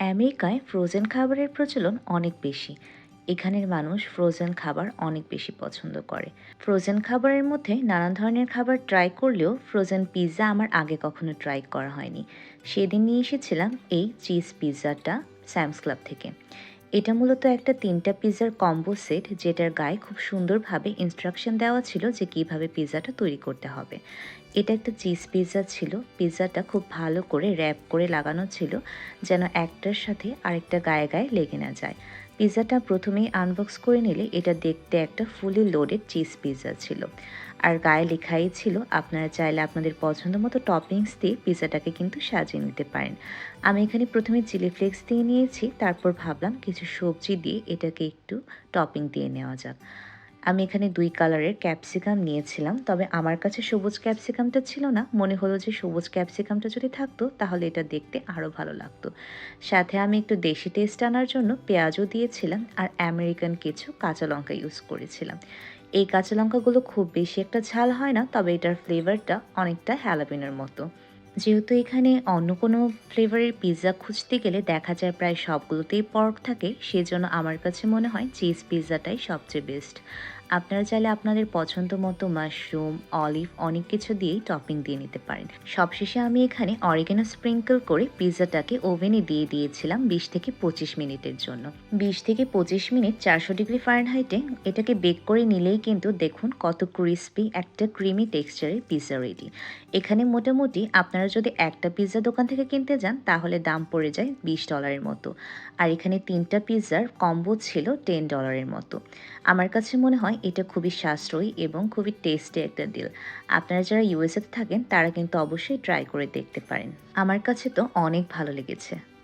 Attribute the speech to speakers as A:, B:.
A: আমেরিকায় ফ্রোজেন খাবারের প্রচলন অনেক বেশি। এখানের মানুষ ফ্রোজেন খাবার অনেক বেশি পছন্দ করে। ফ্রোজেন খাবারের মধ্যে নানান ধরনের খাবার ট্রাই করলেও ফ্রোজেন পিৎজা আমার আগে কখনো ট্রাই করা হয়নি। সেদিন নিয়ে এসেছিলাম এই চিজ পিৎজাটা স্যামস ক্লাব থেকে। এটা মূলত একটা তিনটা পিৎজার কম্বো সেট, যেটার গায়ে খুব সুন্দরভাবে ইনস্ট্রাকশন দেওয়া ছিল যে কীভাবে পিৎজাটা তৈরি করতে হবে। এটা একটা চিজ পিৎজা ছিল। পিৎজাটা খুব ভালো করে র্যাপ করে লাগানো ছিল, যেন একটার সাথে আরেকটা গায়ে গায়ে লেগে না যায়। পিৎজাটা প্রথমেই আনবক্স করে নিলে এটা দেখতে একটা ফুলি লোডেড চিজ পিৎজা ছিল। আর গায়ে লেখাই ছিল, আপনারা চাইলে আপনাদের পছন্দ মতো টপিংস দিয়ে পিৎজাটাকে কিন্তু সাজিয়ে নিতে পারেন। আমি এখানে প্রথমে চিলি ফ্লেক্স দিয়ে নিয়েছি, তারপর ভাবলাম কিছু সবজি দিয়ে এটাকে একটু টপিং দিয়ে নেওয়া যাক। আমি এখানে দুই কালারের ক্যাপসিকাম নিয়েছিলাম, তবে আমার কাছে সবুজ ক্যাপসিকামটা ছিল না। মনে হলো যে সবুজ ক্যাপসিকামটা যদি থাকতো, তাহলে এটা দেখতে আরও ভালো লাগতো। সাথে আমি একটু দেশি টেস্ট আনার জন্য পেঁয়াজও দিয়েছিলাম আর আমেরিকান কিছু কাঁচা লঙ্কা ইউজ করেছিলাম। এই কাঁচা লঙ্কাগুলো খুব বেশি একটা ঝাল হয় না, তবে এটার ফ্লেভারটা অনেকটা হ্যালাপিনের মতো। যেহেতু এখানে অন্য কোনো ফ্লেভারের পিৎজা খুঁজতে গেলে দেখা যায় প্রায় সবগুলোতেই পর্ক থাকে, সেজন্য আমার কাছে মনে হয় চিজ পিৎজাটাই সবচেয়ে বেস্ট। আপনারা চাইলে আপনাদের পছন্দ মতো মাশরুম অলিভ অনেক কিছু দিয়েই টপিং দিয়ে নিতে পারেন। সবশেষে আমি এখানে অরিগেনো স্প্রিঙ্কল করে পিৎজাটাকে ওভেনে দিয়ে দিয়েছিলাম বিশ থেকে পঁচিশ মিনিটের জন্য। বিশ থেকে পঁচিশ মিনিট চারশো ডিগ্রি ফারেনহাইটে এটাকে বেক করে নিলেই কিন্তু দেখুন কত ক্রিস্পি একটা ক্রিমি টেক্সচারের পিৎজা রেডি এখানে মোটামুটি আপনারা যদি একটা পিৎজা দোকান থেকে কিনতে যান, তাহলে দাম পড়ে যায় বিশ ডলারের মতো। আর এখানে তিনটা পিৎজার কম্বো ছিল টেন ডলারের মতো। আমার কাছে মনে হয় এটা খুবই সাশ্রয়ী এবং খুবই টেস্টি একটা ডিল আপনারা যারা ইউএসএতে থাকেন, তারা কিন্তু অবশ্যই ট্রাই করে দেখতে পারেন। আমার কাছে তো অনেক ভালো লেগেছে।